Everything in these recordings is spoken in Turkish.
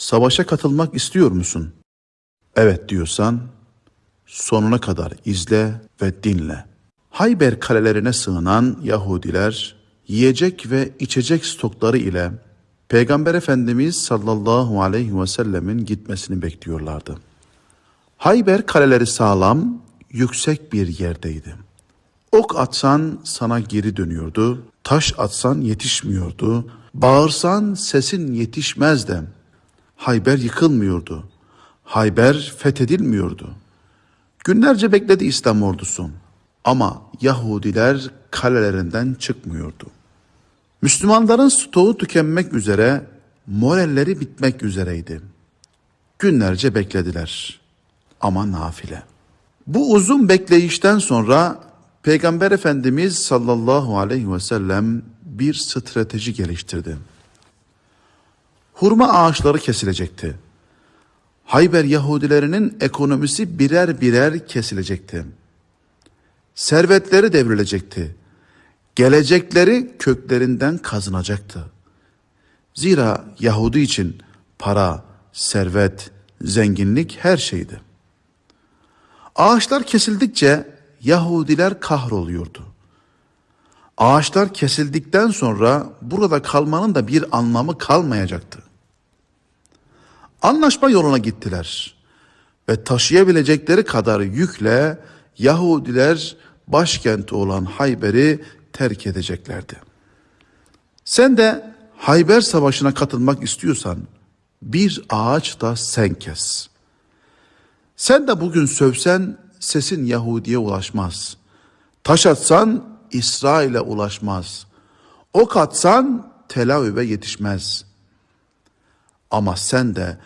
Savaşa katılmak istiyor musun? Evet diyorsan sonuna kadar izle ve dinle. Hayber kalelerine sığınan Yahudiler yiyecek ve içecek stokları ile Peygamber Efendimiz sallallahu aleyhi ve sellemin gitmesini bekliyorlardı. Hayber kaleleri sağlam, yüksek bir yerdeydi. Ok atsan sana geri dönüyordu, taş atsan yetişmiyordu, bağırsan sesin yetişmezdi. Hayber yıkılmıyordu. Hayber fethedilmiyordu. Günlerce bekledi İslam ordusu ama Yahudiler kalelerinden çıkmıyordu. Müslümanların stoğu tükenmek üzere, moralleri bitmek üzereydi. Günlerce beklediler ama nafile. Bu uzun bekleyişten sonra Peygamber Efendimiz sallallahu aleyhi ve sellem bir strateji geliştirdi. Hurma ağaçları kesilecekti. Hayber Yahudilerinin ekonomisi birer birer kesilecekti. Servetleri devrilecekti. Gelecekleri köklerinden kazınacaktı. Zira Yahudi için para, servet, zenginlik her şeydi. Ağaçlar kesildikçe Yahudiler kahroluyordu. Ağaçlar kesildikten sonra burada kalmanın da bir anlamı kalmayacaktı. Anlaşma yoluna gittiler ve taşıyabilecekleri kadar yükle Yahudiler başkenti olan Hayber'i terk edeceklerdi. Sen de Hayber Savaşı'na katılmak istiyorsan bir ağaç da sen kes. Sen de bugün sövsen sesin Yahudi'ye ulaşmaz. Taş atsan İsrail'e ulaşmaz. Ok atsan Tel Aviv'e yetişmez. Ama sen de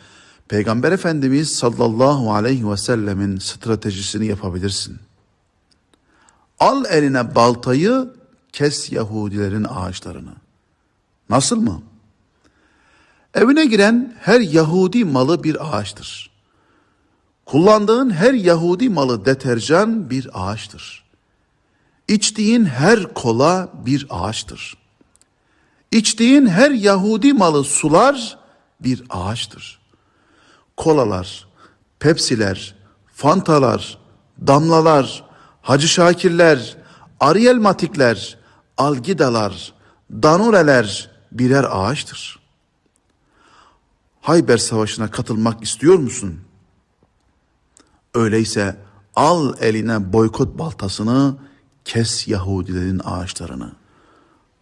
Peygamber Efendimiz sallallahu aleyhi ve sellemin stratejisini yapabilirsin. Al eline baltayı, kes Yahudilerin ağaçlarını. Nasıl mı? Evine giren her Yahudi malı bir ağaçtır. Kullandığın her Yahudi malı deterjan bir ağaçtır. İçtiğin her kola bir ağaçtır. İçtiğin her Yahudi malı sular bir ağaçtır. Kolalar, pepsiler, fantalar, damlalar, Hacı Şakirler, Ariel Matikler, Algidalar, Danureler birer ağaçtır. Hayber Savaşı'na katılmak istiyor musun? Öyleyse al eline boykot baltasını, kes Yahudilerin ağaçlarını.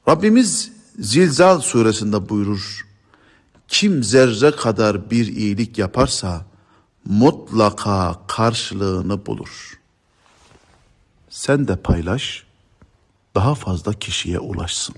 Rabbimiz Zilzal suresinde buyurur. Kim zerre kadar bir iyilik yaparsa mutlaka karşılığını bulur. Sen de paylaş, daha fazla kişiye ulaşsın.